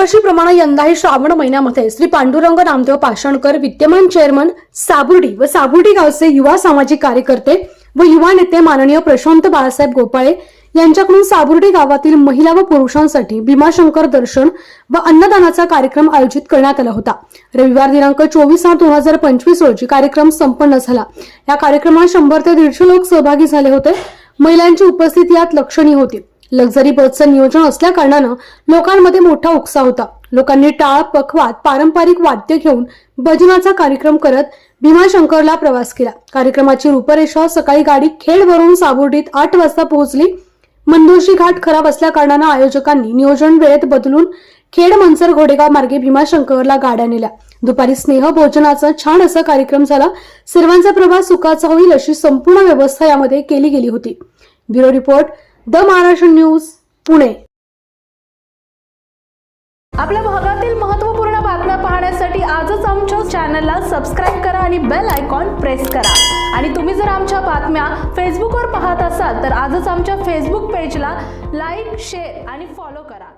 दरवर्षीप्रमाणे यंदाही श्रावण महिन्यामध्ये श्री पांडुरंग नामदेव पाषाणकर विद्यमान चेअरमन साबुर्डी व साबुर्डी गावचे युवा सामाजिक कार्यकर्ते व युवा नेते माननीय प्रशांत बाळासाहेब गोपाळे यांच्याकडून साबुर्डी गावातील महिला व पुरुषांसाठी भीमाशंकर दर्शन व अन्नदानाचा कार्यक्रम आयोजित करण्यात आला होता. रविवार दिनांक चोवीस आठ दोन हजार पंचवीस रोजी कार्यक्रम संपन्न झाला. या कार्यक्रमात शंभर ते दीडशे लोक सहभागी झाले होते. महिलांची उपस्थिती यात लक्षणीय होती. लक्झरी बसचं नियोजन असल्या कारणानं लोकांमध्ये मोठा उत्साह होता. लोकांनी टाळ पखवात पारंपरिक वाद्य घेऊन भजनाचा कार्यक्रम करत भीमाशंकरला प्रवास केला. कार्यक्रमाची रूपरेषा सकाळी गाडी खेडवरून साबुर्डीत आठ वाजता पोहोचली. मंदोशी घाट खराब असल्या कारणानं आयोजकांनी नियोजन वेळेत बदलून खेड मनसर घोडेगाव मार्गे भीमाशंकरला गाड्या नेल्या. दुपारी स्नेह भोजनाचा छान असा कार्यक्रम झाला. सर्वांचा प्रवास सुखाचा होईल अशी संपूर्ण व्यवस्था यामध्ये केली गेली होती. Bureau report the Maharashtra news Pune. आपल्या भागातील महत्त्वपूर्ण बातम्या पाहण्यासाठी आजच आमच्या चॅनलला सबस्क्राईब करा आणि बेल आयकॉन प्रेस करा. आणि तुम्ही जर आमच्या बातम्या फेसबुकवर पाहत असाल तर आजच आमच्या फेसबुक पेजला लाईक शेअर आणि फॉलो करा.